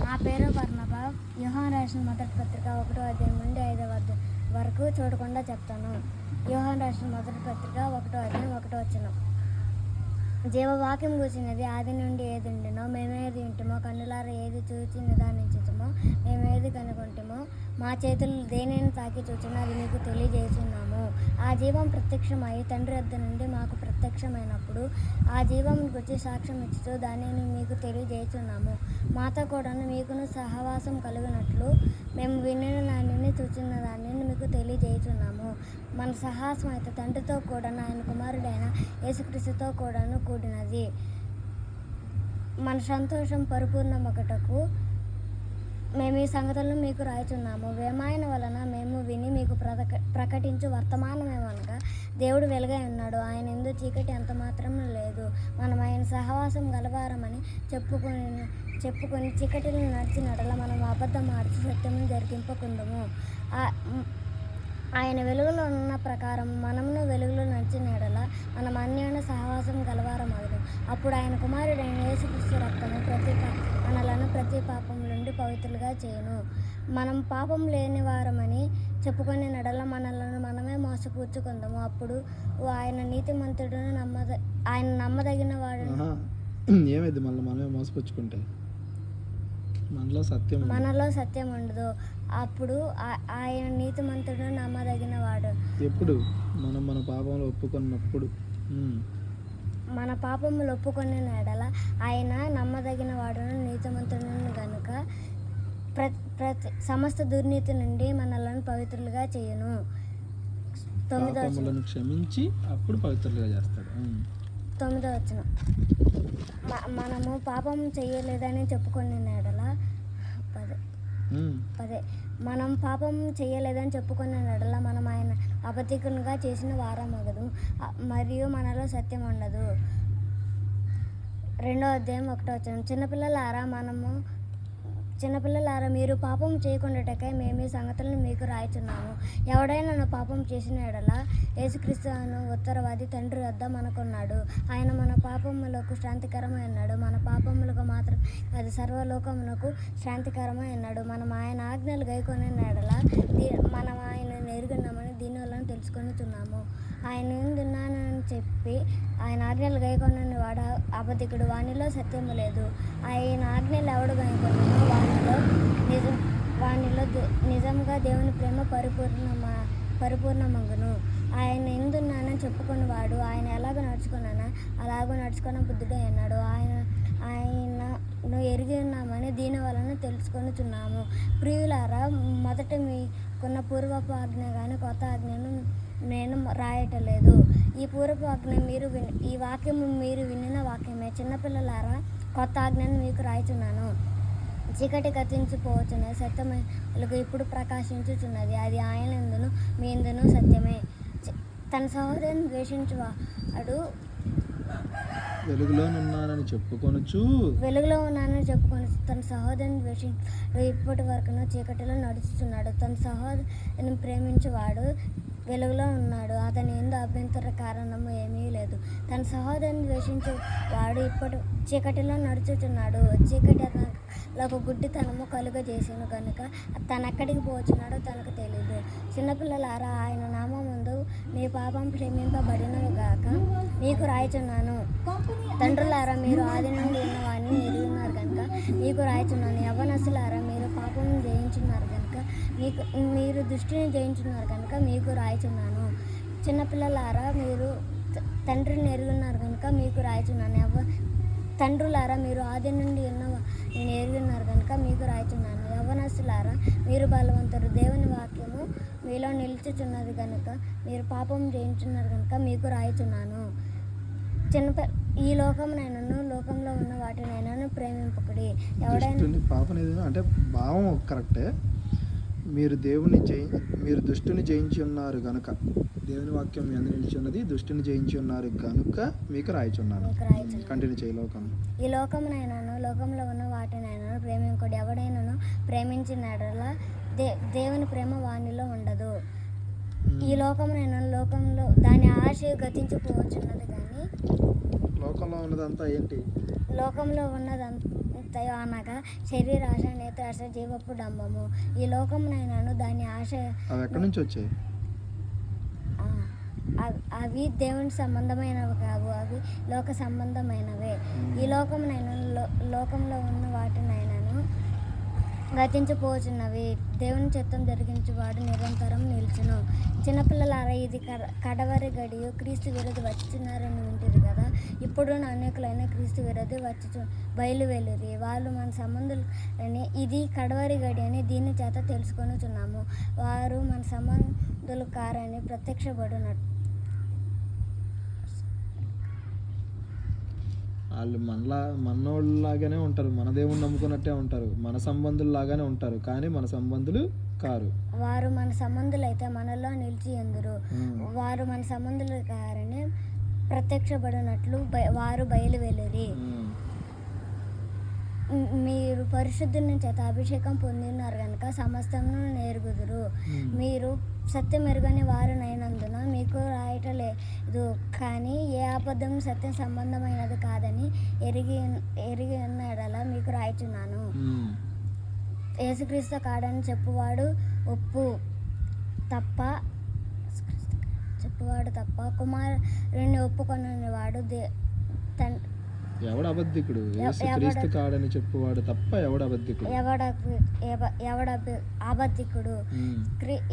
నా పేరు పర్ణబాబ్. యుహాన్ రాసిన మొదటి పత్రిక ఒకటో అధ్యాయం నుండి ఐదవ అధ్యాయం వరకు చూడకుండా చెప్తాను. యోహాన్ రాసిన మొదటి పత్రిక ఒకటో అధ్యాయం ఒకటో వచ్చిన జీవవాక్యం కూర్చున్నది ఆది నుండి ఏది ఉండినో మేమేది వింటామో కన్నులారా ఏది చూచి నిదానించుతామో మేమేది కనుగొంటామో మా చేతులు దేనిని తాకి చూచినా అది మీకు తెలియజేస్తున్నాము. ఆ జీవం ప్రత్యక్షమై తండ్రి వద్ద నుండి మాకు ప్రత్యక్షమైనప్పుడు ఆ జీవం గురించి సాక్ష్యం ఇచ్చుతూ దానిని మీకు తెలియజేస్తున్నాము. మాతో కూడా మీకును సహవాసం కలిగినట్లు మేము వినిన దానిని చూచిన దానిని మీకు తెలియజేస్తున్నాము. మన సహాసం అయితే తండ్రితో కూడా ఆయన కుమారుడైన యేసుక్రీస్తుతో కూడాను కూడినది. మన సంతోషం పరిపూర్ణమొకటకు మేము ఈ సంగతులను మీకు రాయుచున్నాము. వేమాయన వలన మేము విని మీకు ప్రక ప్రకటించు వర్తమానమేమనగా దేవుడు వెలుగై ఉన్నాడు. ఆయన ఎందు చీకటి ఎంత మాత్రం లేదు. మనం ఆయన సహవాసం గలవారమని చెప్పుకొని చెప్పుకొని చీకటిని నడిచి నడల మనం అబద్ధం ఆడిచి సత్యము జరిగింపకుందము ఆయన వెలుగులో ఉన్న ప్రకారం మనమును వెలుగులో నడిచిన ఎడల మనం అన్యోన్య సహవాసం గలవారమగుదు అప్పుడు ఆయన కుమారుడైన యేసుక్రీస్తు రక్తము ప్రతి మనలను ప్రతి పాపం నుండి పవిత్రులుగా చేయను. మనం పాపం లేని వారమని చెప్పుకునే నడల మనలను మనమే మోసపూర్చుకుందాము. అప్పుడు ఆయన నీతిమంతుడును నమ్మద ఆయన నమ్మదగిన వాడు. ఏమైంది మళ్ళీ మనమే మోసపుచ్చుకుంటే మనలో సత్యం. మనలో సత్యం ఉండదు. అప్పుడు ఆయన నీతిమంతుడు నమ్మదగిన వాడు ఎప్పుడు? మనం మన పాపంలో ఒప్పుకున్నప్పుడు. మన పాపములు ఒప్పుకొని ఎడల ఆయన నమ్మదగిన వాడును నీతిమంతుడును గనుక ప్రతి ప్రతి సమస్త దుర్నీతి నుండి మనలను పవిత్రులుగా చేయను. తొమ్మిదో వచనం. పాపములను క్షమించి అప్పుడు పవిత్రులుగా చేస్తాడు. ఉమ్. తొమ్మిదో వచ్చిన మనము పాపం చేయలేదని చెప్పుకొని ఎడల పదే మనం పాపం చేయలేదని చెప్పుకున్న నడల మనం ఆయన అబద్ధికునిగా చేసిన వారమగదు అగదు. మరియు మనలో సత్యం ఉండదు. రెండో అధ్యాయం ఒకటో వచ్చిన చిన్నపిల్లలారా మనము చిన్నపిల్లలారా మీరు పాపం చేయకుండాటకై మేము ఈ సంగతులను మీకు రాయిచున్నాము. ఎవడైనా నా పాపం చేసిన ఎడల యేసుక్రీస్తు అను ఉత్తరవాది తండ్రి వద్ద మనకున్నాడు. ఆయన మన పాపములకు శాంతికరమై ఉన్నాడు. మన పాపములకు మాత్రం అది సర్వలోకమునకు శాంతికరమై ఉన్నాడు. మనం ఆయన ఆజ్ఞలు గైకొని ఎడల దీ- మనం ఆయన నేర్గొన్నామని దీని వలన తెలుసుకొనిచున్నాము ఆయన ఎందున్నానని చెప్పి ఆయన ఆజ్ఞలు గైకొనని వాడు అబద్ధికుడు. వానిలో సత్యము లేదు. ఆయన ఆజ్ఞలు ఎవడు గైకొనో వానిలో నిజం వానిలో దే- నిజంగా దేవుని ప్రేమ పరిపూర్ణమా పరిపూర్ణమగును. ఆయన ఎందున్నానని చెప్పుకుని వాడు ఆయన ఎలాగ నడుచుకున్నానా అలాగో నడుచుకున్న బుద్ధుడే అన్నాడు. ఆయన ఆయనను ఎరిగి ఉన్నామని దీని వలన తెలుసుకొనుచున్నాము. ప్రియులారా మొదట మీకున్న పూర్వపు ఆజ్ఞ కానీ కొత్త ఆజ్ఞను నేను రాయటలేదు. ఈ పూర్వపు ఆజ్ఞ మీరు విని ఈ వాక్యం మీరు వినిన వాక్యమే. చిన్నపిల్లలారా కొత్త ఆజ్ఞను మీకు రాయిచున్నాను. చీకటి గతించిపోవచ్చునే సత్యమే వెలుగు ఇప్పుడు ప్రకాశించుచున్నది. అది ఆయన ఎందును మీ ఎందును సత్యమే తన సహోదరుని ద్వేషించువాడు వెలుగులోనున్నానని చెప్పుకొనుచు వెలుగులో ఉన్నానని చెప్పుకొని తన సహోదరుని ద్వేషించు ఇప్పటి వరకును చీకటిలో నడుస్తున్నాడు తన సహోదరుని ప్రేమించేవాడు వెలుగులో ఉన్నాడు. అతని ఎందు అభ్యంతర కారణము ఏమీ లేదు. తన సహోదరుని ద్వేషించే వాడు ఇప్పటి చీకటిలో నడుచుచున్నాడు. చీకటి అతనికి గుడ్డితనము కలుగ చేసాను కనుక తనెక్కడికి పోచున్నాడో తనకు తెలియదు చిన్నపిల్లలారా ఆయన నామందు మీ పాపం క్షమింపబడినవి గాక మీకు రాయిచున్నాను. తండ్రులారా మీరు ఆది నుండి ఉన్న వారిని ఎరుగున్నారు కనుక మీకు రాయిచున్నాను. యవనసులారా మీరు పాపం జయించున్నారు కనుక మీకు మీరు దృష్టిని జయించున్నారు కనుక మీకు రాయిచున్నాను. చిన్నపిల్లలారా మీరు త- తండ్రిని ఎరుగున్నారు కనుక మీకు రాయిచున్నాను. ఎవ తండ్రులారా మీరు ఆది నుండి ఉన్న వా- నేను ఎరుగున్నారు కనుక మీకు రాయిచున్నాను. యవనస్తులారా మీరు బలవంతులు. దేవుని వాక్యము మీలో నిలుచుచున్నది కనుక మీరు పాపం జయించున్నారు కనుక మీకు రాయిచున్నాను. చిన్న ఈ లోకమునైనను లోకంలో ఉన్న వాటినైనాను ప్రేమింపకుడి. ఎవడైనా పాపం అంటే భావం కరెక్టే. మీరు దేవుని జయి మీరు దుష్టుని జయించి ఉన్నారు గనుక. దేవుని వాక్యం మీ అందరూ నిలిచి ఉన్నది. దుష్టుని జయించి ఉన్నారు గనుక మీకు రాయిచున్నాను. కంటిన్యూ చేయి లోకం. ఈ లోకమునైనాను లోకంలో ఉన్న వాటినైనాను ప్రేమింకుడు ఎవడైనాను ప్రేమించినడలా దే దేవుని ప్రేమ వానిలో ఉండదు. ఈ లోకమునైనా లోకంలో దాని ఆశ గతించిపోవచ్చున్నది కానీ లోకంలో ఉన్నదంతా ఏంటి? లోకంలో ఉన్నదంతయో అనగా శరీరాశ నేత్రాశ జీవపు డంబము. ఈ లోకమునైనాను దాని ఆశ అవి ఎక్కడి నుంచి వచ్చాయి? అవ్- దేవుని సంబంధమైనవి కావు అవి లోక సంబంధమైనవే. ఈ లోకమునైనా లో- లోకంలో ఉన్న వాటినైనాను గతించిపోచున్నవి. దేవుని చిత్తం జరిగించువాడు నిరంతరం నిల్చును. చిన్నపిల్లలారా ఇది కడవరి గడియు. క్రీస్తు విరోధి వచ్చినారని వింటారు కదా. ఇప్పుడు అనేకులైన క్రీస్తు విరోధి వచ్చి బయలువెళ్ళురి వాళ్ళు మన సంబంధులు అని ఇది కడవరి గడి అని దీని చేత తెలుసుకొని వారు మన సంబంధులు కారని ప్రత్యక్షపడినట్టు వాళ్ళు మనలా మనోళ్ళలాగానే ఉంటారు. మన దేవుని నమ్ముకున్నట్టే ఉంటారు. మన సంబంధుల్లాగానే ఉంటారు. కానీ మన సంబంధులు కారు. వారు మన సంబంధులైతే మనలో నిలిచి ఎందురు. వారు మన సంబంధులు కారని ప్రత్యక్షపడినట్లు వారు బయలు వెళ్ళిరి ఉమ్. మ్- మీరు పరిశుద్ధుని చేత అభిషేకం పొందినారు కనుక సమస్తమును నేర్గుదురు. మీరు సత్యం ఎరుగని వారునైనందున మీకు రాయటలేదు కానీ ఏ అబద్ధం సత్యం సంబంధమైనది కాదని ఎరిగి ఎరిగి ఉన్న ఎడల మీకు రాయిచున్నాను. యేసుక్రీస్తు కాడని చెప్పువాడు ఒప్పు తప్ప చెప్పువాడు తప్ప కుమారుని ఒప్పుకొనని వాడు దే తన్ ఎవడు అబద్ధికుడు? క్రీస్తు కాడని చెప్పువాడు తప్ప ఎవడు అబద్ధికుడు? ఎవడ ఎవ- ఎవడ అబద్ధికుడు?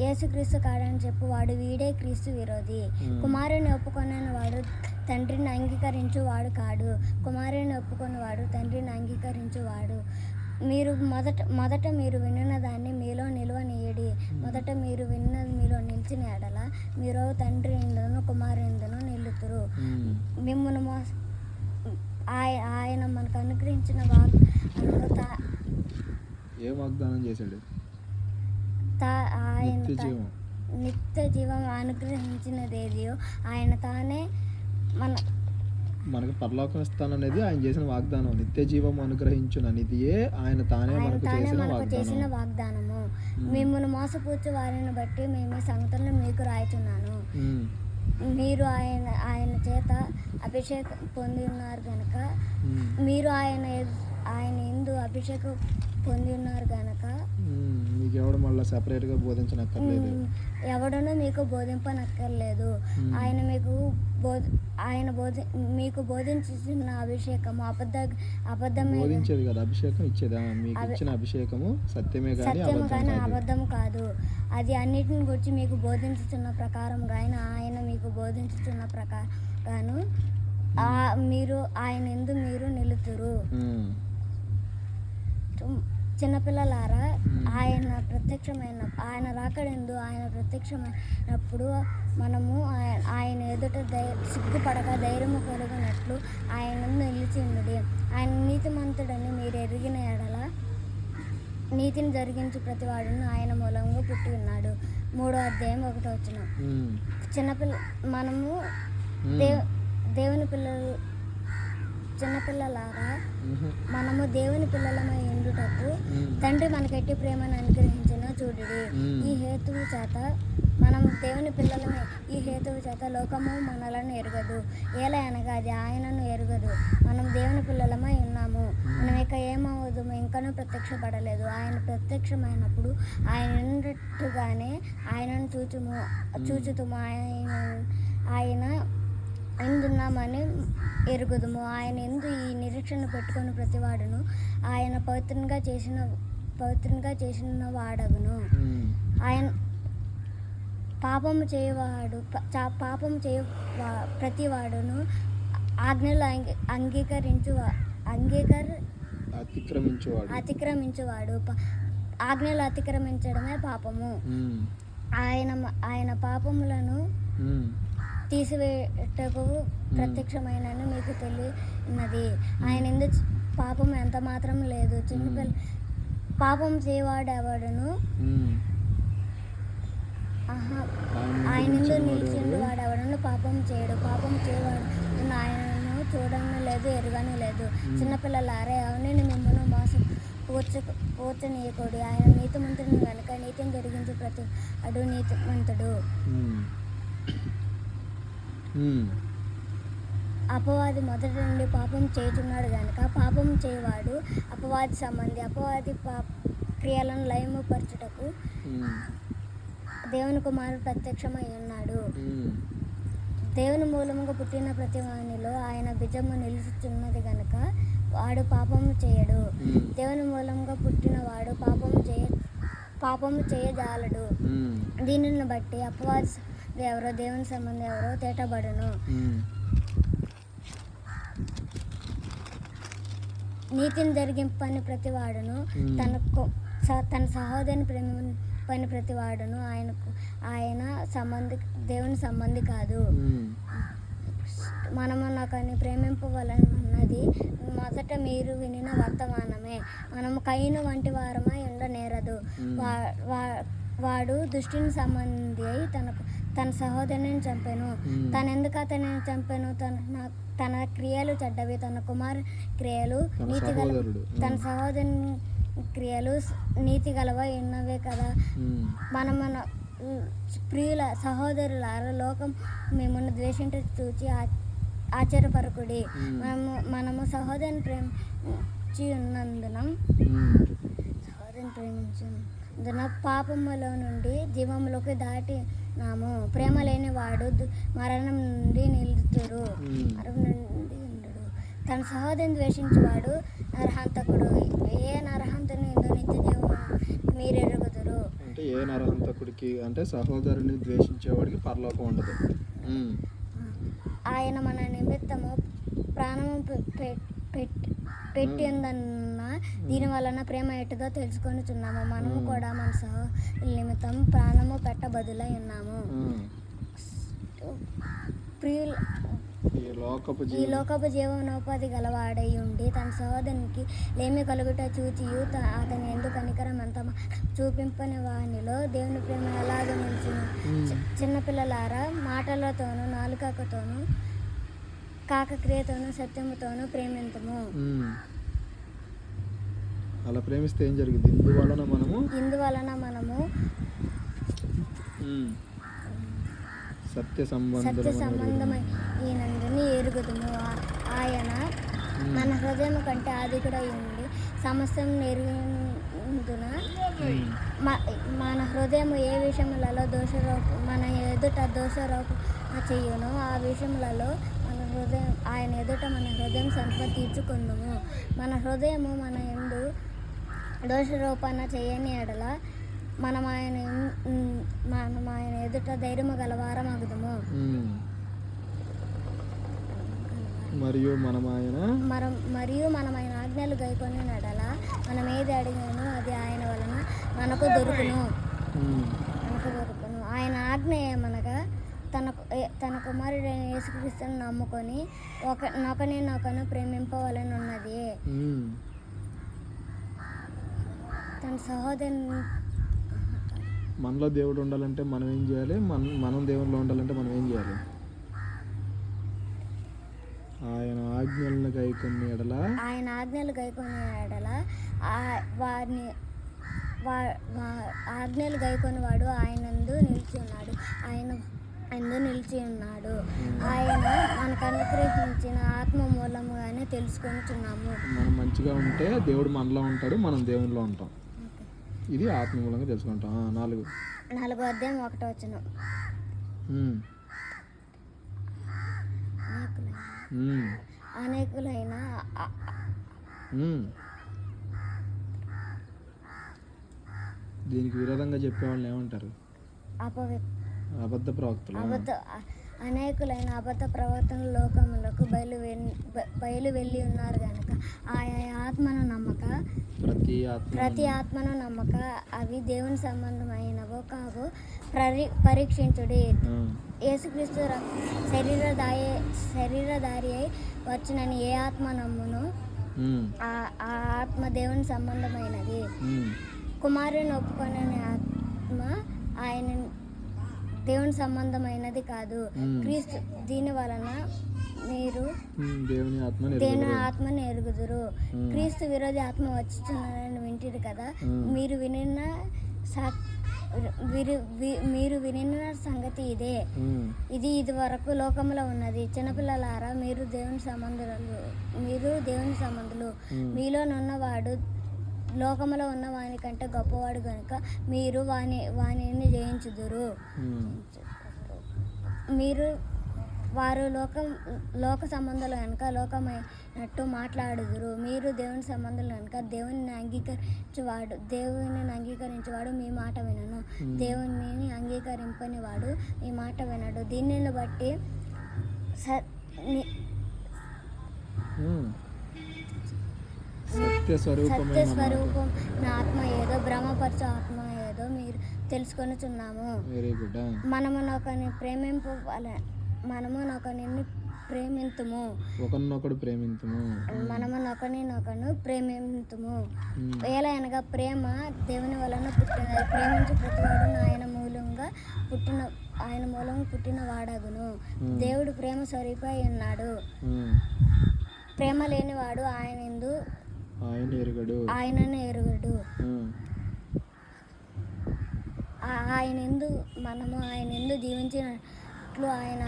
యేసుక్రీస్తు కాడని చెప్పువాడు వీడే క్రీస్తు విరోధి. కుమారుని ఒప్పుకొనని వాడు తండ్రిని అంగీకరించువాడు కాడు. కుమారుని ఒప్పుకొనివాడు తండ్రిని అంగీకరించువాడు. మీరు మొదట మొదట మీరు విన్న దాన్ని మీలో నిలువనీయడి మొదట మీరు విన్నది మీలో నిలిచిన ఎడల మీరు తండ్రి ఎందును కుమారుందును నిలుతురు. మిమ్మల్ని మోస ఆయన మనకు అనుగ్రహించిన ఏం వాగ్దానం చేశాడు? ఆయన నిత్య జీవం. అనుగ్రహించినదేదియో ఆయన తానే మన మనకు పరలోకం ఇస్తాననేది ఆయన చేసిన వాగ్దానం. నిత్య జీవం అనుగ్రహించుననిదియే ఆయన తానే ఆయన మనకు తానే చేసిన మనకు చేసిన వాగ్దానం. వాగ్దానము. మ్మ్. మిమ్మల్ని మోసపూర్చు వారిని బట్టి మేము సంగతులను మీకు రాయిచున్నాను. ఉమ్. మీరు ఆయన ఆయన చేత అభిషేకం పొంది ఉన్నారు కనుక. మీరు ఆయన ఆయన ఎందు అభిషేకం పొంది ఉన్నారు కనుక ఉమ్. మీకు ఎవడు మళ్ళీ సెపరేట్గా బోధించనక్కర్లేదు. ఎవడనూ మీకు బోధింపనక్కర్లేదు. ఆయన మీకు బోధ ఆయన బోధి మీకు బోధించిన అభిషేకము అబద్ధ అబద్ధమే బోధించేది కదా అభిషేకం ఇచ్చేదా మీకు ఇచ్చిన అభిషేకము సత్యమే కానీ సత్యము అబద్ధం కానీ కాదు అబద్ధం కాదు అది అన్నిటిని గురించి మీకు బోధించుతున్న ప్రకారంగా ఆయన ఆయన మీకు బోధించుతున్న ప్రకారంగాను ఆ మీరు ఆయన ఎందు మీరు నిలుతురు. చిన్నపిల్లలారా. ఆయన ప్రత్యక్షమైన ఆయన రాకడందు ఆయన ప్రత్యక్షమైనప్పుడు మనము ఆయ- ఆయన ఎదుట ధై సిగ్గుపడక ధైర్యము కలుగునట్లు ఆయన నిలిచి ఉన్నది ఆయన నీతిమంతుడని మీరు ఎరిగిన ఎడల నీతిని జరిగించి ప్రతివాడును ఆయన మూలంగా పుట్టి ఉన్నాడు మూడో అధ్యాయం ఒకటో వచ్చిన. చిన్నపిల్ల మనము. దేవ్ దేవుని పిల్లలు చిన్నపిల్లలారా. మనము దేవుని పిల్లలమై ఉండుటకు ఉమ్. తండ్రి మనకెట్టి ప్రేమను అనుగ్రహించిన చూడుడి. ఈ హేతువు చేత మనం దేవుని పిల్లలమే ఈ హేతువు చేత లోకము మనలను ఎరగదు. ఎలా అనగా అది ఆయనను ఎరగదు. మనం దేవుని పిల్లలమై ఉన్నాము. మనం ఇక ఏమవదు ఇంకనూ ప్రత్యక్షపడలేదు. ఆయన ప్రత్యక్షమైనప్పుడు ఆయన ఉన్నట్టుగానే ఆయనను చూచుము చూచుతుము. ఆయన ఆయన ఎందున్నామని ఎరుగుదుము ఆయన ఎందు ఈ నిరీక్షణ పెట్టుకొని ప్రతివాడును ఆయన పవిత్రంగా చేసిన పవిత్రంగా చేసిన వాడగును. ఆయన పాపము చేయవాడు ప- చా- పాపము చేయ ప్రతివాడును ఆజ్ఞలు అంగీ అంగీకరించు అంగీకర అతిక్రమించేవాడు ఆజ్ఞలు అతిక్రమించడమే పాపము. ఆయన ఆయన పాపములను. తీసివేటకు ప్రత్యక్షమైనను మీకు తెలియన్నది ఆయన ఎందు పాపం ఎంత మాత్రం లేదు. చిన్నపిల్ల పాపం చేయవాడెవడును ఆయన నిలిచిండు వాడెవడు? వాడెవడను? పాపం చేయడు. పాపం చేయవాడు ఆయనను చూడను లేదు ఎరగను లేదు. చిన్నపిల్లలారే అవునని మిమ్మల్ని మోసం పూర్చ పూర్చనీయకూడదు ఆయన నీతిమంతుడిని కనుక నీతిని జరిగించే ప్రతి అడు నీతిమంతుడు. అపవాది మొదటి నుండి పాపం చేయుచున్నాడు కనుక పాపం చేయవాడు అపవాది సంబంధి అపవాది పా క్రియలను లయముపరచుటకు దేవుని కుమారుడు ప్రత్యక్షమై ఉన్నాడు. దేవుని మూలముగా పుట్టిన ప్రతి వానిలో ఆయన బిజము నిలుచుచున్నది గనుక వాడు పాపము చేయడు. దేవుని మూలంగా పుట్టిన వాడు పాపము చేయ పాపము చేయజాలడు. దీనిని బట్టి అపవాది ఎవరో దేవుని సంబంధం ఎవరో తేటబడును. నీతిని జరిగింపని ప్రతివాడును. Hmm. తన సహోదరుని ప్రేమ పని ప్రతివాడును. ఆయనకు ఆయన సంబంధి దేవుని సంబంధి కాదు. మనము నాకని ప్రేమింపవలనన్నది మొదట మీరు వినిన వర్తమానమే. మనము కయ్యను వంటి వారమై ఉండనేరదు. వా- వాడు దుష్టిని సంబంధి అయి తనకు తన సహోదరుని చంపాను. తను ఎందుకు అతనిని చంపాను తన తన క్రియలు చెడ్డవి తన కుమార్ క్రియలు నీతి గల. తన. సహోదరుని క్రియలు నీతి గలవ ఉన్నవే కదా మన మన ప్రియుల సహోదరులార లోకం మిమ్మల్ని ద్వేషించ చూచి ఆశ్చర్యపరకుడి. మనము మనము సహోదరుని ప్రేమించి ఉన్నందున సహోదరుని ప్రేమించినందున పాపములో నుండి జీవములోకి దాటినాము ప్రేమ లేని వాడు మరణం నుండి నిలుతురు. మరణం నుండి ఉండడు తన సహోదరుని ద్వేషించేవాడు నరహంతకుడు. ఏ నరహంతుని నిత్య జీవము మీరు ఎరుగుదురు అంటే ఏ నరహంతకుడికి అంటే సహోదరుని ద్వేషించేవాడికి పరలోకం ఉండదు. ఆయన మన నిమిత్తము ప్రాణము పె- పె- పెట్- పెట్టి ఉందన్న దీని వలన ప్రేమ ఎటుదో తెలుసుకొనిచున్నాము మనము. కూడా మన నిమిత్తం ప్రాణము పెట్టబదులై ఉన్నాము. ఉమ్. ప్రియుల ఈ లోకపు జీవనోపాధి గలవాడై ఉండి తన సహోదరునికి లేమి కలుగుట చూచియు అతని ఎందుకు కనికరం అంత చూపింపని వానిలో దేవుని ప్రేమ ఎలాగ నిలిచిన. చిన్నపిల్లలారా మాటలతోనూ నాలుకతోనూ కాకక్రియతోనూ సత్యముతోనూ ప్రేమింతము. అలా ప్రేమిస్తే ఏం జరిగింది? ఇందువలన మనము ఇందువలన మనము సత్య సత్య సంబంధం సంబంధమైనందుని ఎరుగుదుము. ఆయన మన హృదయం కంటే ఆదికుడై ఉండి సమస్తం ఎరుగుదున మ- మన హృదయం ఏ విషయములలో దోషరోప మన ఎదుట దోషరోప చెయ్యును ఆ విషయములలో హృదయం ఆయన ఎదుట మన హృదయం సంప తీర్చుకుందుము. మన హృదయము మన ఎందు దోషరూపణ చేయని ఎడల మనం ఆయన మనం ఆయన ఎదుట ధైర్యము గలవారం అగుదుము. ఉమ్. మరియు మనం ఆయన మనం మరియు మనం ఆయన ఆజ్ఞలు గైకొని నడల. మనం ఏది అడిగానో అది ఆయన వలన మనకు దొరుకును. మనకు దొరుకును. ఆయన ఆజ్ఞ ఏమనగా తన తన కుమారుడైన యేసుక్రీస్తుని నమ్ముకొని ఒక నొకని నొకను ప్రేమింపవలని ఉన్నది. తన సహోదరుని మనలో దేవుడు ఉండాలంటే మనం ఏం చేయాలి? మన మనం దేవుడిలో ఉండాలంటే మనం ఏం చేయాలి? ఆయన ఆజ్ఞలను గైకొన్ని ఎడల? ఆయన ఆజ్ఞలు గైకొని ఎడల? ఆ- వారిని ఆజ్ఞలు గైకొని వాడు ఆయనందు నిలిచి ఉన్నాడు ఆయన అందు నిలిచి ఉన్నాడు. ఆయన మనకు అనుగ్రహించిన ఆత్మ మూలముగానే తెలుసుకొనిచున్నాము మనం మంచిగా ఉంటే దేవుడు మనలో ఉంటాడు మనం దేవునిలో ఉంటాం. ఇది ఆత్మ మూలంగా తెలుసుకుంటాం నాలుగు. నాలుగో అధ్యాయం ఒకటో వచ్చిన అనేకులైన. దీనికి విరోధంగా చెప్పే వాళ్ళని ఏమంటారు? అపవి అబద్ధ ప్రవక్తలు అబద్ధ అనేకులైన అబద్ధ ప్రవర్తన లోకములకు బయలు బయలు వెళ్ళి ఉన్నారు కనుక ఆయా ఆత్మను నమ్మక ప్రతి ఆత్మ ప్రతి ఆత్మను నమ్మక అవి దేవుని సంబంధమైనవో కావో పరి పరీక్షించుడి. యేసుక్రీస్తు ర- శరీరదాయ శరీరధారి అయి వచ్చినని ఏ ఆత్మ నమ్మును? ఆ ఆత్మ దేవుని సంబంధమైనది. కుమారుని ఒప్పుకొనే ఆత్మ ఆయన దేవుని సంబంధమైనది కాదు. క్రీస్తు దీని వలన మీరు దేవుని. ఆత్మని ఎరుగుదురు. క్రీస్తు విరోధి ఆత్మ వచ్చిస్తున్నారని వింటిరు కదా. మీరు వినిన సా వీరు వి- మీరు వినిన సంగతి ఇదే ఇది ఇది వరకు లోకంలో ఉన్నది చిన్నపిల్లలారా మీరు దేవుని సంబంధులు మీరు దేవుని సంబంధులు. మీలోనున్నవాడు లోకములో ఉన్న వాని కంటే గొప్పవాడు కనుక మీరు వాని వానిని జయించుదురు. మీరు వారు లోకం లోక సంబంధాలు కనుక లోకమైనట్టు మాట్లాడుదురు. మీరు దేవుని సంబంధాలు కనుక దేవుని అంగీకరించేవాడు దేవుని అంగీకరించేవాడు మీ మాట వినను. దేవుని అంగీకరింపని వాడు మీ మాట వినడు. దీనిని బట్టి స-. సత్య స్వరూపం నా ఆత్మ ఏదో భ్రమపరచు ఆత్మ ఏదో మీరు తెలుసుకొనుచున్నాము. వెరీ గుడ్ మనము ఒకరిని ప్రేమింప మనము ఒకరిని ప్రేమింతుము. ఒకరినొకడు ప్రేమించము మనము ఒకరినొకను ప్రేమింతుము. ఉమ్, వేల అనగా ప్రేమ దేవుని వలన పుట్టినది ప్రేమించు ప్రతివాడు ఆయన మూలంగా పుట్టిన ఆయన మూలంగా పుట్టిన వాడగును. Hmm. దేవుడు ప్రేమ స్వరూపై ఉన్నాడు. ఉమ్. ప్రేమ లేనివాడు ఆయన ఎందు ఆయన ఎరుగడు. ఆయనను ఆయన ఎందు మనము ఆయన ఎందు జీవించినట్లు ఆయన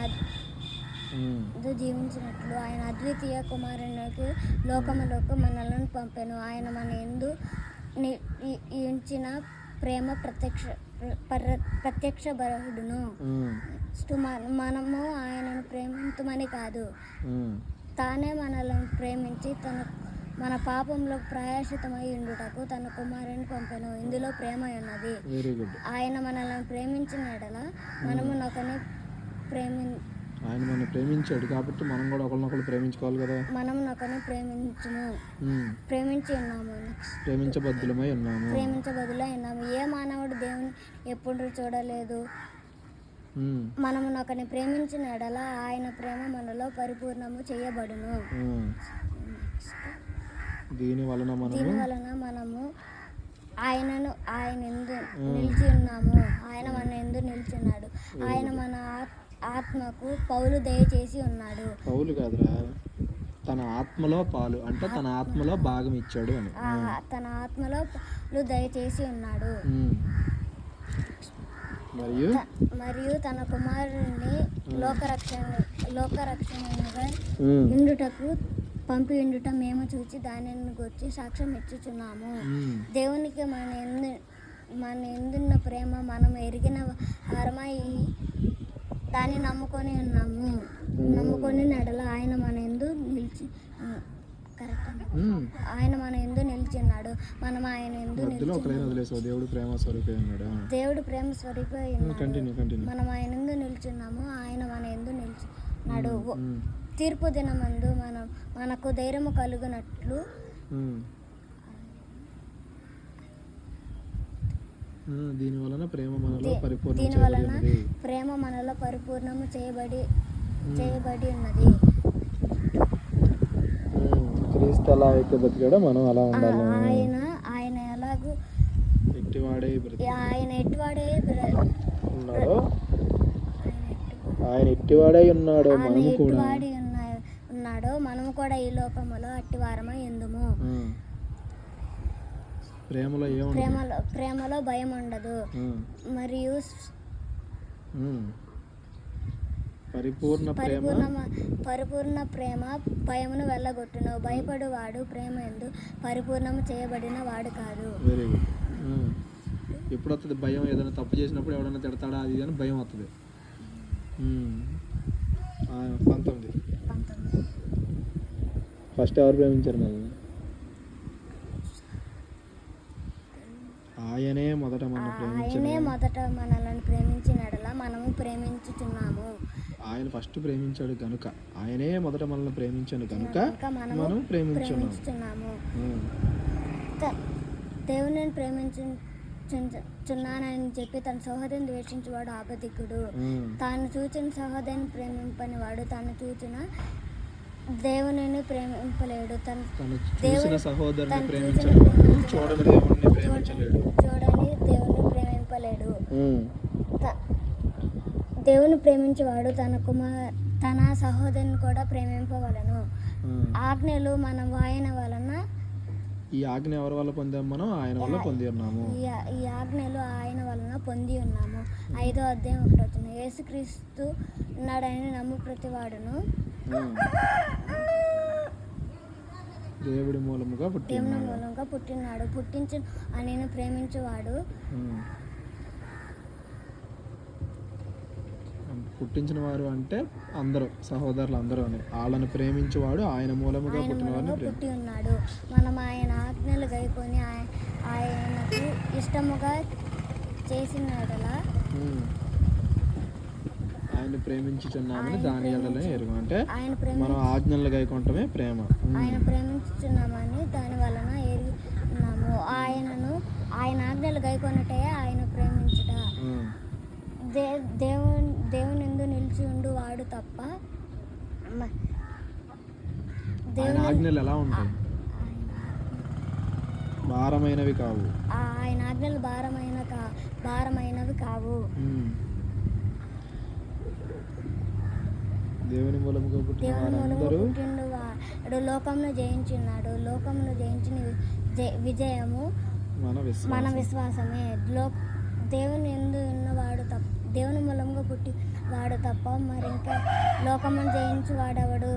జీవించినట్లు ఆయన అద్వితీయ కుమారునికి లోకములకు మనలను పంపెను. ఆయన మన ఎందు ని- ఈ- ఈ ఉంచిన ప్రేమ ప్రత్యక్ష పర- ప్రత్యక్ష మన- మనము ఆయనను ప్రేమించమని కాదు. తానే మనల్ని ప్రేమించి తన మన పాపంలో ప్రయాసితమై ఉండుటకు తన కుమారుని పంపెను. ఇందులో ప్రేమ ఉన్నది. వెరీ గుడ్ ఆయన మనల్ని ప్రేమించిన ఎడల మనము ఒకరిని ప్రేమి ఆయన మనం ప్రేమించాడు కాబట్టి మనం కూడా ఒకరినొకరు ప్రేమించుకోవాలి కదా. మనం ఒకరిని ప్రేమించుము. ఉమ్, ప్రేమించి ఉన్నాము. నెక్స్ట్ ప్రేమించబద్ధులమై ఉన్నాము. ప్రేమించబదులై ఉన్నాము. ఏ మానవుడు దేవుని ఎప్పుడు చూడలేదు. ఉమ్, మనము ఒకరిని ప్రేమించిన ఎడల ఆయన ప్రేమ మనలో పరిపూర్ణము చేయబడును. ఉమ్. దీని వలన మనము వలన మనము ఆయనను ఆయన ఎందు నిలిచి ఉన్నాము. ఆయన మన ఎందు నిలిచున్నాడు. ఆయన మన ఆత్- ఆత్మకు పౌలు దయచేసి ఉన్నాడు. పౌలు కాదురా తన ఆత్మలో పాలు అంటే తన ఆత్మలో భాగం ఇచ్చాడు అని. తన ఆత్మలో పౌలు దయచేసి ఉన్నాడు. మరియు? మరియు తన కుమారుని లోకరక్షణ లోకరక్షణగా ఇండుటకు పంపి ఉండుట మేము చూచి దానిని గురించి సాక్ష్యం ఇచ్చుచున్నాము. దేవునికి మన ఎందు మన ఎందున్న ప్రేమ మనం ఎరిగిన వారమై దాన్ని నమ్ముకొని ఉన్నాము. నమ్ముకొని నడల ఆయన మన ఎందు నిలిచి కరెక్ట్. ఆయన మన ఎందు నిలిచిన్నాడు. మనం ఆయన ఎందు నిలిచి దేవుడు ప్రేమ స్వరూపే ఉన్నాడు దేవుడు ప్రేమ స్వరూపై ఉన్నాడు కంటిన్యూ కంటిన్యూ మనం ఆయన ఎందు నిల్చున్నాము. ఆయన మన ఎందు నిలిచినాడు ఉమ్, తీర్పు దినమందు మనం మనకు ధైర్యము కలుగునట్లు. దీని వలన ప్రేమ మనలో పరిపూర్ణ దీని వలన. ప్రేమ మనలో పరిపూర్ణము చేయబడి. చేయబడి ఉన్నది. క్రీస్తు అయితే బతికాడో మనం అలా ఉండాలి. ఆయన ఆయన ఎలాగూ ఎట్టివాడే ఆయన ఉన్నాడో? ఎట్టివాడై ఉన్నాడో ఆయన మనము కూడా ఉన్నాడో. మనము కూడా ఈ లోకములో అట్టివారమై ఎందుము ఉమ్. ప్రేమలో ప్రేమలో ప్రేమలో భయం ఉండదు మరియు. పరిపూర్ణ ప్రేమ. పరిపూర్ణ ప్రేమ భయమును వెళ్ళగొట్టును. భయపడువాడు ప్రేమ ఎందు పరిపూర్ణము చేయబడిన వాడు కాదు. Very good. ఎప్పుడు వస్తుంది భయం? ఏదైనా తప్పు చేసినప్పుడు ఎవడైనా తిడతాడా? అది అని భయం వస్తుంది పంతొమ్మిది. ఫస్ట్ ఎవరు ప్రేమించారు మరి ఆయనే మొదట మన ఆయనే మొదట మనల్ని ప్రేమించినడలా మనము ప్రేమించుచున్నాము. ఆయన ఫస్ట్ ప్రేమించాడు కనుక ఆయనే మొదట మనల్ని ప్రేమించాడు కనుక కనుక మనము మనం ప్రేమించున్నాం ప్రేమించుచున్నాము. ఉమ్. త- దేవుని ప్రేమించు చున్నానని చెప్పి తన సహోదరిని ద్వేషించేవాడు ఆపదిక్కుడు ఉమ్. తాను చూచిన సహోదరిని ప్రేమింపని వాడు తాను చూచిన దేవునిని ప్రేమింపలేడు. తన దేవుని- చూసిన సహోదరుని తను ప్రేమించలేడు. చూడని దేవుణ్ణి ప్రేమించలేడు. చూడని దేవుని ప్రేమింపలేడు. దేవుని ప్రేమించేవాడు తన కుమార్ తన సహోదరుని కూడా ప్రేమింపవలను. ఆజ్ఞలు మనం వాయన వలన ఈ ఆజ్ఞ ఎవరి వల్ల పొందాము మనం? ఆయన వల్ల పొంది ఉన్నాము ఈ ఆజ్ఞలు ఆయన వలన పొంది ఉన్నాము ఐదో అధ్యాయం ఒకటి వచ్చిన యేసుక్రీస్తు ఉన్నాడని నమ్ము ప్రతివాడును. దేవుడి మూలముగా దేవుని మూలంగా పుట్టినాడు. పుట్టించు అని ప్రేమించువాడు. పుట్టించిన వారు అంటే అందరూ సహోదరులు అందరూ అని. వాళ్ళని ప్రేమించేవాడు ఆయన మూలముగా ఆయన పుట్టిన వారిని మూలంగా ప్రేమ పుట్టి ఉన్నాడు. మనం ఆయన ఆజ్ఞలు గైకొని ఆయ- ఆయనకు ఇష్టముగా ఉమ్. ఆయన్ని ప్రేమించుచున్నామని దాని ఎడలే ఎరుగు. అంటే ఆయన మనం ఆజ్ఞలు గైకొంటమే ప్రేమ. ఆయన ప్రేమించుచున్నామని దాని వలన ఎరుగున్నాము. ఆయనను ఆయన ఆజ్ఞలు గైకొనటే ఆయన ప్రేమించుట. దే దేవుని దేవుని ఎందు నిలిచి ఉండు వాడు తప్ప ఆయన దేవుని ఆజ్ఞలు ఎలా ఉంటాయి? ఆయన- భారమైనవి కావు. ఆయన ఆజ్ఞలు భారమైన భారమైనవి కావు ఉమ్. దేవుని మూలముగా వారందరూ పుట్టిండు వాడు లోకమును జయించున్నాడు. లోకమును జయించిన విజయము మన మన విశ్వాసం విశ్వాసమే. లో దేవుని ఎందు ఉన్నవాడు తప్ప దేవుని మూలంగా పుట్టి వాడు తప్ప మరి ఇంకా లోకమును జయించు వాడెవడు.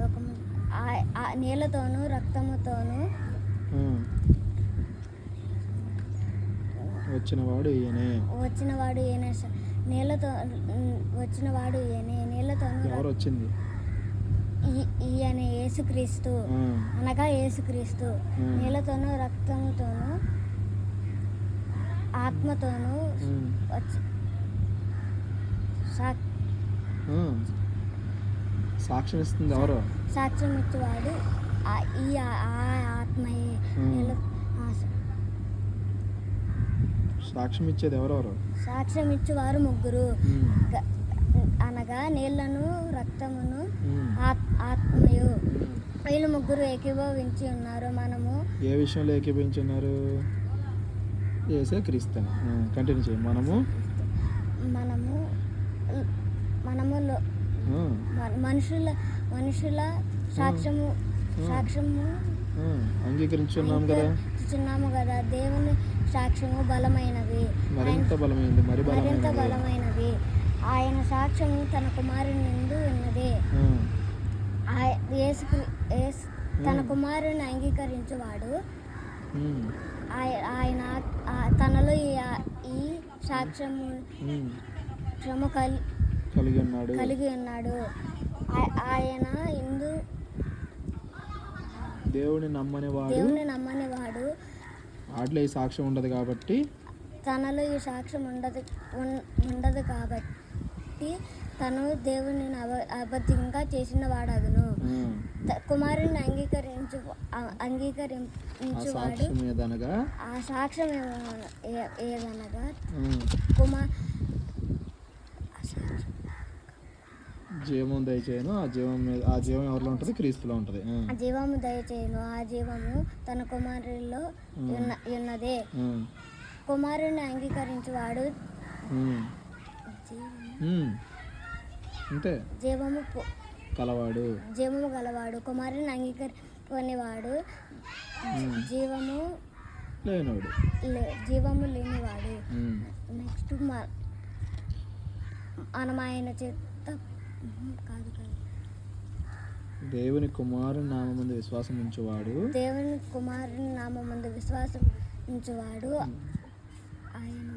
లోకము నీళ్ళతోనూ రక్తముతోనూ. వచ్చిన వాడు ఈయనే. వచ్చిన వాడు ఈయన నీళ్ళతో వచ్చిన వాడు నీళ్ళతోనూ ఎవరు వచ్చింది ఈయన యేసుక్రీస్తు. అనగా యేసుక్రీస్తు. నీళ్ళతోనూ రక్తముతోనూ ఆత్మతోనూ. సాక్ష్యం ఇస్తుంది ఎవరు? సాక్ష్యం ఇచ్చేవాడు ఈ ఆత్మయే ఉమ్. నీళ్ళ ఆ స- సాక్ష్యం ఇచ్చేది ఎవరెవరు? సాక్ష్యం ఇచ్చేవారు ముగ్గురు. అనగా నీళ్ళను రక్తమును ఆత్మయు. వీళ్ళు ముగ్గురు ఏకీభవించి ఉన్నారు మనము. ఏ విషయంలో ఏకీపించున్నారు ఏసే క్రీస్తని. కంటిన్యూ చేయి. మనము? మనము మనము మనుషుల మనుషుల సాక్ష్యము సాక్ష్యము ఆ, అంగీకరించున్నాం కదా? చిన్నాము కదా. దేవుని సాక్ష్యము బలమైనవి మరింత బలమైంది మరి మరింత బలమైనది. ఆయన సాక్ష్యము తన కుమారుని ఎందు ఉన్నది. తన కుమారుని అంగీకరించేవాడు. ఆయన తనలో ఈ సాక్ష్యము శ్రమ కలి కలిగి ఉన్నాడు. కలిగి ఉన్నాడు. ఆయన హిందూ దేవుని నమ్మని వాడు దేవుని నమ్మని వాడు వాటిలో ఈ సాక్ష్యం ఉండదు కాబట్టి. తనలో ఈ సాక్ష్యం ఉండదు ఉండదు కాబట్టి తను దేవుని అబ- అబద్ధంగా చేసిన త- కుమారుని అంగీకరించు ఆ- ఆ అంగీకరించువాడు సాక్ష్యం ఏదనగా? ఆ సాక్ష్యం కుమార్ జీవం దయచేయను ఆ జీవం మీద ఆ జీవం ఎవరిలో ఉంటుంది? క్రీస్తులో ఉంటుంది. ఆ, జీవము దయచేయను ఆ జీవము తన కుమారుల్లో ఉన్న ఉన్నదే. కుమారుని అంగీకరించువాడు. జీవము. అంతే. జీవము కలవాడు. జీవము గలవాడు. కుమారుని అంగీకరించుకునేవాడు ఉమ్, జీవము లేనోడు. లే జీవము లేనివాడు. నెక్స్ట్ మనం ఆయన చేత కాదు కాదు. దేవుని కుమారుని నామందు విశ్వాసం ఉంచువాడు. దేవుని కుమారుని నామందు విశ్వాసం ఉంచువాడు. ఆయన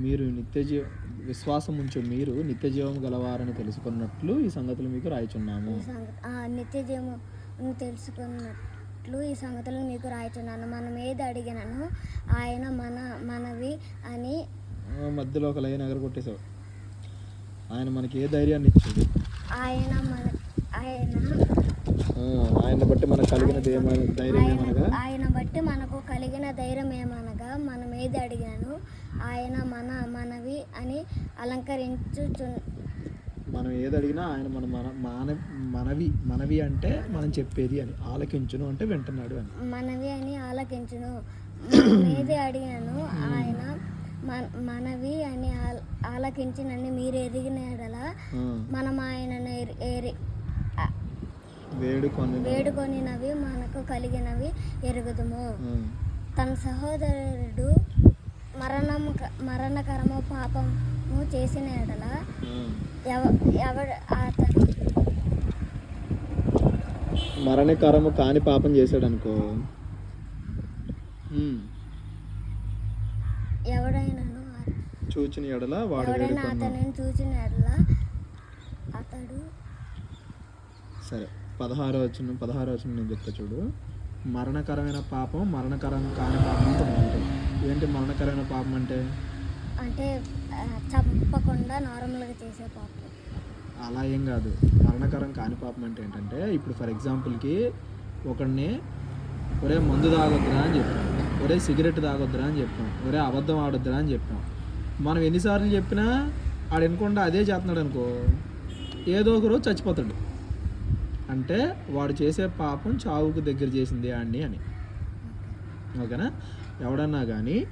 మీరు నిత్య జీవ విశ్వాసం ఉంచు మీరు నిత్య జీవం గలవారని తెలుసుకున్నట్లు ఈ సంగతులు మీకు రాయిచున్నాము. నిత్య జీవము తెలుసుకున్నట్లు ఈ సంగతులను మీకు రాయిచున్నాను. మనం ఏది అడిగినను ఆయన మన మనవి అని మధ్యలో ఒక లైన్ ఎగర కొట్టేశావు ఆయన మనకి ఏ ధైర్యాన్ని ఇచ్చాడు? ఆయన మన ఆయన ఆయన బట్టి మనకు కలిగిన ధైర్యం ఏమనగా? ఆయన బట్టి మనకు కలిగిన ధైర్యం ఏమనగా? మనం ఏది అడిగాను? ఆయన మన మనవి అని అలంకరించు మనం ఏది అడిగినా ఆయన మన మన మాన మనవి మనవి అంటే మనం చెప్పేది అని ఆలకించును అంటే వింటున్నాడు అని. మనవి అని ఆలకించును. ఏది అడిగాను? ఆయన మనవి అని ఆల- ఆలకించినని మీరు ఎరిగిన యెడల ఆ, మనం ఆయనను ఎరి- వేడుకొని వేడుకొనినవి. మనకు కలిగినవి ఎరుగుదుము. తన సహోదరుడు మరణం మరణకరము పాపము చేసిన ఎడల. ఎవ ఎవడ అతను మరణకరము కాని పాపం చేశాడు అనుకో ఉమ్, ఎవడైనాను చూచిన ఎడల వాడు అతనిని ఎడల అతడు సరే పదహారో వచ్చిన పదహారో వచ్చిన నేను చెప్తా చూడు. మరణకరమైన పాపం మరణకరం కాని పాపం. ఏంటి మరణకరమైన పాపం అంటే? అంటే చంపకుండా నార్మల్గా చేసే పాపం. అలా ఏం కాదు. మరణకరం కాని పాపం అంటే ఏంటంటే ఇప్పుడు ఫర్ ఎగ్జాంపుల్కి ఒకడిని ఒరే మందు తాగొద్దురా అని చెప్పాం. ఒరే సిగరెట్ తాగొద్దురా అని చెప్పాం. ఒరే అబద్ధం ఆడొద్దురా అని చెప్పాం. మనం ఎన్నిసార్లు చెప్పినా ఆడు వినకుండా అదే చేస్తున్నాడు అనుకో ఏదో ఒక రోజు చచ్చిపోతాడు. అంటే వాడు చేసే పాపం చావుకు దగ్గర చేసింది అండి అని. ఓకేనా? ఎవడన్నా కానీ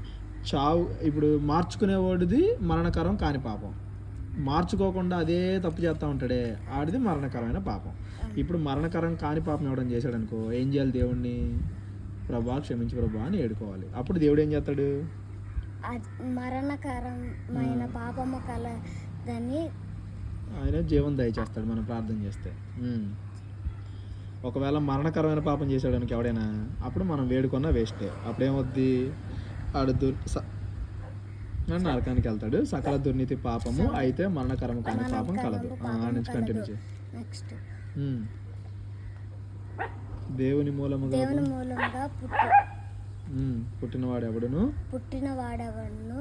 చావు ఇప్పుడు మార్చుకునేవాడిది మరణకరం కాని పాపం. మార్చుకోకుండా అదే తప్పు చేస్తూ ఉంటాడే ఆడిది మరణకరమైన పాపం. ఇప్పుడు మరణకరం కాని పాపం ఎవడని చేశాడు అనుకో ఏం చేయాలి దేవుణ్ణి? ప్రభా క్షమించి ప్రభా అని ఏడుకోవాలి. అప్పుడు దేవుడు ఏం చేస్తాడు? మరణకరమైన పాపము కలదని ఆయన జీవం దయచేస్తాడు మనం ప్రార్థన చేస్తే. ఒకవేళ మరణకరమైన పాపం చేశాడు అనుకో ఎవడైనా అప్పుడు మనం వేడుకున్నా వేస్టే అప్పుడు ఏమవుద్ది ఆడు దుర్ నరకానికి వెళ్తాడు. సకల దుర్నీతి పాపము అయితే మరణకరం కాని పాపం కలదు. ఆ, నుంచి కంటిన్యూ చేయి. నెక్స్ట్. దేవుని మూలముగా దేవుని మూలంగా పుట్టి. ఉమ్, పుట్టినవాడు ఎవడును పుట్టిన వాడెవడును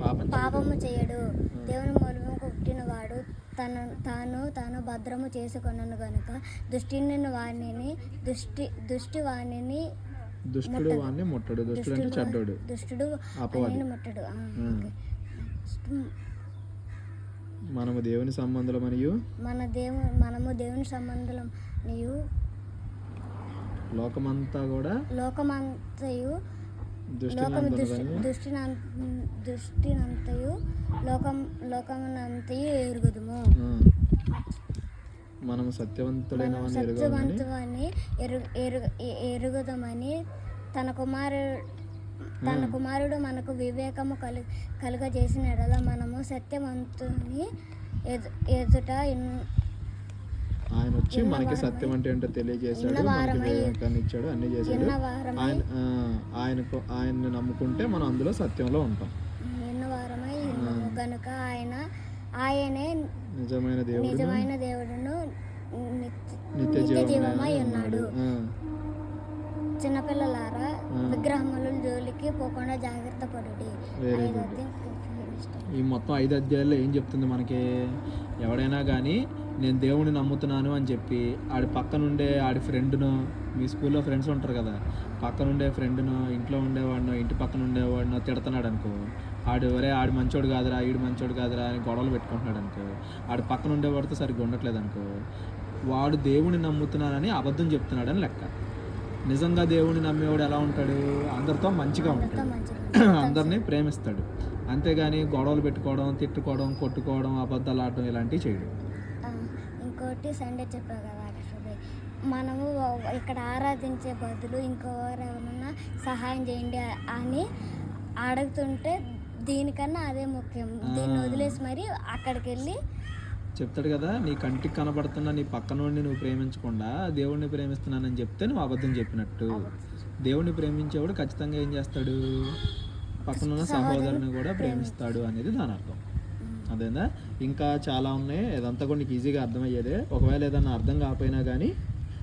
పాపం చేయడు. పాపము చేయడు. దేవుని మూలంగా పుట్టినవాడు తన తాను తాను భద్రము చేసుకొనను గనుక దుష్టిని వాణిని దుష్టి దుష్టి వాణిని దుష్టుడు వాడిని ముట్టడు. దుష్టుడు అంటే చెడ్డోడు. దుష్టుడు అపవాది. ముట్టడు. మనము దేవుని సంబంధులు మరియు మన దేవు మనము దేవుని సంబంధం నీవు లోకమంతా కూడా లోకమంతయు దృష్టి లోకము దృష్టి దృష్టినంతయు లోకం లోకమునంతయు ఎరుగుదుము. సత్యవంతుడైన మనం ఎరు ఎ- ఎరుగుదమని తన కుమారుడు తన కుమారుడు మనకు వివేకము కలు కలుగజేసిన ఎడల మనము సత్యవంతుని ఎదు ఎదుట ఆయన వచ్చి మనకి సత్యం అంటే ఏంటో తెలియజేశాడు మనకి వివేకాన్ని ఇచ్చాడు అన్ని చేశాడు. ఆయన ఆయనకు ఆయన్ని నమ్ముకుంటే మనం అందులో సత్యంలో ఉంటాం. కనుక ఆయన ఆయనే నిజమైన దేవుడు నిజమైన దేవుడును నిత్య- జీవమై ఉన్నాడు. చిన్నపిల్లలారా విగ్రహముల జోలికి పోకుండా జాగ్రత్త పడుడి. Finished. ఈ మొత్తం ఐదు అధ్యాయాల్లో ఏం చెప్తుంది మనకి? ఎవడైనా కానీ నేను దేవుడిని నమ్ముతున్నాను అని చెప్పి ఆడి పక్కనుండే ఆడి ఫ్రెండ్ను మీ స్కూల్లో ఫ్రెండ్స్ ఉంటారు కదా పక్కనుండే ఫ్రెండ్ను ఇంట్లో ఉండేవాడినో ఇంటి పక్కన ఉండేవాడినో తిడుతున్నాడు అనుకో ఆడు ఒరే ఆడు మంచోడు కాదురా ఈడు మంచోడు కాదురా అని గొడవలు పెట్టుకుంటున్నాడు అనుకో ఆడు పక్కన ఉండేవాడితో సరిగ్గా ఉండట్లేదు అనుకో వాడు దేవుడిని నమ్ముతున్నానని అబద్ధం చెప్తున్నాడని లెక్క. నిజంగా దేవుడిని నమ్మేవాడు ఎలా ఉంటాడు? అందరితో మంచిగా ఉంటాడు. అందరినీ ప్రేమిస్తాడు. అంతేగాని గొడవలు పెట్టుకోవడం తిట్టుకోవడం కొట్టుకోవడం అబద్ధాలు ఆడడం ఇలాంటివి చేయడు. ఇంకోటి సండే చెప్పావు కదా అక్షయ్ మనము ఇక్కడ ఆరాధించే బదులు ఇంకోరు ఎవరన్నా సహాయం చేయండి అని అడుగుతుంటే దీనికన్నా అదే ముఖ్యం. దీన్ని వదిలేసి మరి అక్కడికి వెళ్ళి చెప్తాడు కదా నీ కంటికి కనబడుతున్న నీ పక్కనోడిని నువ్వు ప్రేమించకుండా దేవుడిని ప్రేమిస్తున్నానని చెప్తే నువ్వు అబద్ధం చెప్పినట్టు. దేవుడిని ప్రేమించేవాడు ఖచ్చితంగా ఏం చేస్తాడు? పక్కనున్న సహోదరుని కూడా ప్రేమిస్తాడు. అనేది దాని అర్థం. అదేనా? ఇంకా చాలా ఉన్నాయి. ఇదంతా కూడా నీకు ఈజీగా అర్థమయ్యేదే. ఒకవేళ ఏదన్నా అర్థం కాకపోయినా కానీ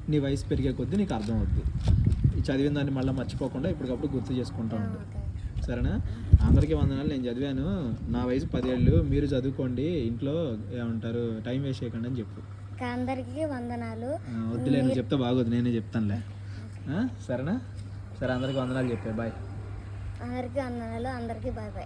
నీ వయసు పెరిగే కొద్దీ నీకు అర్థం అవుద్ది ఈ చదివిన దాన్ని మళ్ళీ మర్చిపోకుండా ఇప్పటికప్పుడు గుర్తు చేసుకుంటా ఉండు. సరేనా? అందరికీ వందనాలు. నేను చదివాను. నా వయసు పదేళ్ళు. మీరు చదువుకోండి. ఇంట్లో ఏమంటారు? టైం వేస్ట్ చేయకండి అని చెప్పు. అందరికీ వందనాలు. వద్దులే నువ్వు చెప్తే బాగోదు. నేనే చెప్తానులే. సరేనా? సరే అందరికీ వందనాలు చెప్పే. బాయ్. అందరికీ వందనాలు. అందరికీ బాయ్ బాయ్.